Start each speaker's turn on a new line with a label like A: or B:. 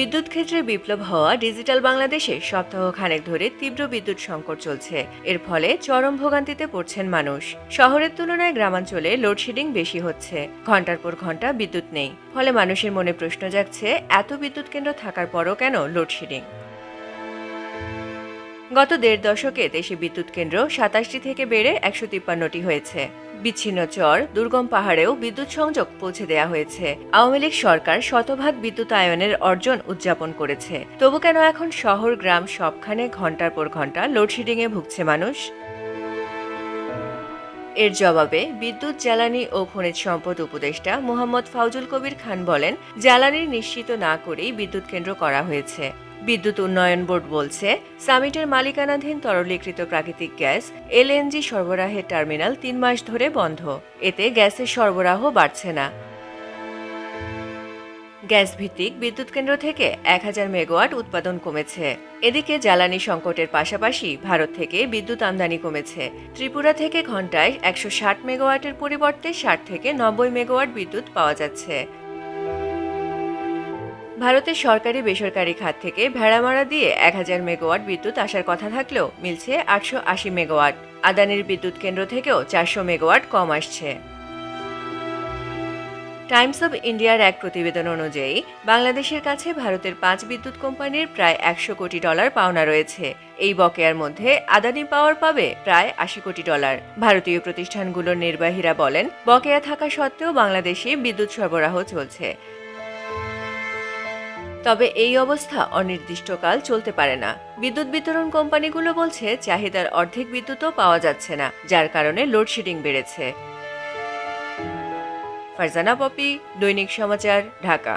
A: বিদ্যুৎ ক্ষেত্রে বিপ্লব হওয়া ডিজিটাল বাংলাদেশে সপ্তাহ খানেক ধরে তীব্র বিদ্যুৎ সংকট চলছে। এর ফলে চরম ভোগান্তিতে পড়ছেন মানুষ। শহরের তুলনায় গ্রামাঞ্চলে লোডশেডিং বেশি হচ্ছে। ঘণ্টার পর ঘণ্টা বিদ্যুৎ নেই। ফলে মানুষের মনে প্রশ্ন জাগছে, এত বিদ্যুৎ কেন্দ্র থাকার পরও কেন লোডশেডিং? গত দেড় দশকে দেশে বিদ্যুৎ কেন্দ্র সাতাশটি থেকে বেড়ে একশো তিপ্পান্নটি হয়েছে। বিচ্ছিন্ন চর, দুর্গম পাহাড়েও বিদ্যুৎ সংযোগ পৌঁছে দেওয়া হয়েছে। আওয়ামী লীগ সরকার শতভাগ বিদ্যুতায়নের অর্জন উদযাপন করেছে। তবু কেন এখন শহর, গ্রাম সবখানে ঘণ্টার পর ঘণ্টা লোডশেডিংয়ে ভুগছে মানুষ? এর জবাবে বিদ্যুৎ, জ্বালানি ও খনিজ সম্পদ উপদেষ্টা মোহাম্মদ ফাউজুল কবির খান বলেন, জ্বালানি নিশ্চিত না করেই বিদ্যুৎ কেন্দ্র করা হয়েছে। বিদ্যুৎ উন্নয়ন বোর্ড বলছে, সামিটের মালিকানাধীন তরলীকৃত প্রাকৃতিক গ্যাস, এলএনজি সরবরাহের টার্মিনাল তিন মাস ধরে বন্ধ। এতে গ্যাসের সরবরাহ বাড়ছে না। গ্যাস ভিত্তিক বিদ্যুৎ কেন্দ্র থেকে এক হাজার মেগাওয়াট উৎপাদন কমেছে। এদিকে জ্বালানি সংকটের পাশাপাশি ভারত থেকে বিদ্যুৎ আমদানি কমেছে। ত্রিপুরা থেকে ঘন্টায় একশো ষাট মেগাওয়াটের পরিবর্তে ষাট থেকে নব্বই মেগাওয়াট বিদ্যুৎ পাওয়া যাচ্ছে। ভারতের সরকারি বেসরকারি খাত থেকে ভেড়ামারা দিয়ে এক হাজার মেগাওয়াট বিদ্যুৎ আসার কথা থাকলেও মিলছে আটশো আশি মেগাওয়াট। আদানির বিদ্যুৎ কেন্দ্র থেকেও চারশো মেগাওয়াট কম আসছে। টাইমস অব ইন্ডিয়ার এক প্রতিবেদন অনুযায়ী, বাংলাদেশের কাছে ভারতের পাঁচ বিদ্যুৎ কোম্পানির প্রায় একশো কোটি ডলার পাওনা রয়েছে। এই বকেয়ার মধ্যে আদানি পাওয়ার পাবে প্রায় আশি কোটি ডলার। ভারতীয় প্রতিষ্ঠানগুলোর নির্বাহীরা বলেন, বকেয়া থাকা সত্ত্বেও বাংলাদেশে বিদ্যুৎ সরবরাহ চলছে। তবে এই অবস্থা অনির্দিষ্টকাল চলতে পারে না। বিদ্যুৎ বিতরণ কোম্পানিগুলো বলছে চাহিদার অর্ধেক বিদ্যুৎও পাওয়া যাচ্ছে না, যার কারণে লোডশেডিং বেড়েছে। ফারজানা পপি, দৈনিক সমাচার, ঢাকা।